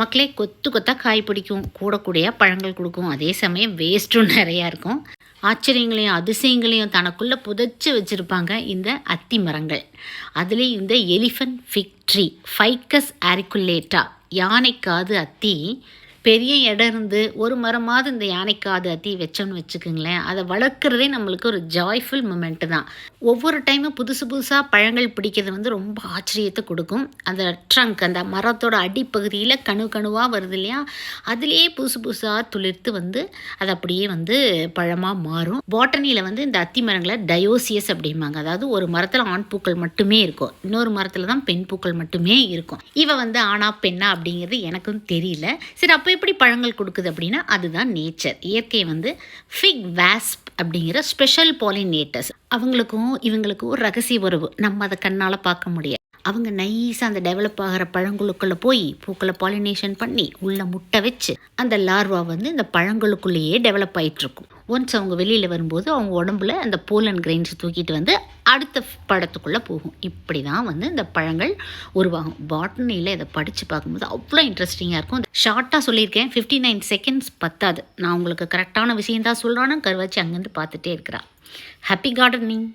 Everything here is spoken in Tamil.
மக்களே கொத்து கொத்தாக காய் பிடிக்கும். கூட கூடையாக பழங்கள் கொடுக்கும். அதே சமயம் வேஸ்ட்டும் நிறையா இருக்கும். ஆச்சரியங்களையும் அதிசயங்களையும் தனக்குள்ளே புதைச்சி வச்சுருப்பாங்க இந்த அத்தி மரங்கள். அதுலேயும் இந்த elephant fig tree ficus auriculata யானைக்காது அத்தி பெரிய இடம் இருந்து ஒரு மரமாவது இந்த யானைக்காது அத்தி வச்சோன்னு வச்சுக்கோங்களேன். அதை வளர்க்குறதே நம்மளுக்கு ஒரு ஜாய்ஃபுல் மூமெண்ட்டு தான். ஒவ்வொரு டைமும் புதுசு புதுசாக பழங்கள் பிடிக்கிறது வந்து ரொம்ப ஆச்சரியத்தை கொடுக்கும். அந்த ட்ரங்க் அந்த மரத்தோட அடிப்பகுதியில் கணு கணுவாக வருது இல்லையா? அதுலேயே புதுசு புதுசாக துளிர்த்து வந்து அது அப்படியே வந்து பழமாக மாறும். பாட்டனியில் வந்து இந்த அத்தி மரங்களை டயோசியஸ் அப்படிம்பாங்க. அதாவது ஒரு மரத்தில் ஆண் பூக்கள் மட்டுமே இருக்கும். இன்னொரு மரத்தில் தான் பெண் பூக்கள் மட்டுமே இருக்கும். இவ வந்து ஆனா பெண்ணா அப்படிங்கிறது எனக்கும் தெரியல. சரி அப்போ எப்படி பழங்கள் கொடுக்குது அப்படின்னா அதுதான் நேச்சர் இயற்கை வந்து ஃபிக் வாஸ்ப் அப்படிங்கிற ஸ்பெஷல் பாலினேட்டர்ஸ் அவங்களுக்கும் இவங்களுக்கும் ஒரு ரகசிய உறவு. நம்ம அதை கண்ணால் பார்க்க முடியாது. அவங்க நைஸாக அந்த டெவலப் ஆகிற பழங்களுக்குள்ளே போய் பூக்களை பாலினேஷன் பண்ணி உள்ளே முட்டை வச்சு அந்த லார்வா வந்து இந்த பழங்களுக்குள்ளேயே டெவலப் ஆகிட்டுருக்கும் ஒன்ஸ் அவங்க வெளியில் வரும்போது அவங்க உடம்புல அந்த போலன் கிரெயின்ஸ் தூக்கிட்டு வந்து அடுத்த படத்துக்குள்ளே போகும். இப்படி தான் வந்து இந்த பழங்கள் உருவாகும். பாட்டனியில் இதை படித்து பார்க்கும்போது அவ்வளோ இன்ட்ரெஸ்டிங்காக இருக்கும். ஷார்ட்டாக சொல்லியிருக்கேன். ஃபிஃப்டி நைன் செகண்ட்ஸ் பத்தாது. நான் உங்களுக்கு கரெக்டான விஷயம் தான் சொல்கிறான்னு கருவாச்சி அங்கேருந்து பார்த்துட்டே இருக்கிறா. Happy gardening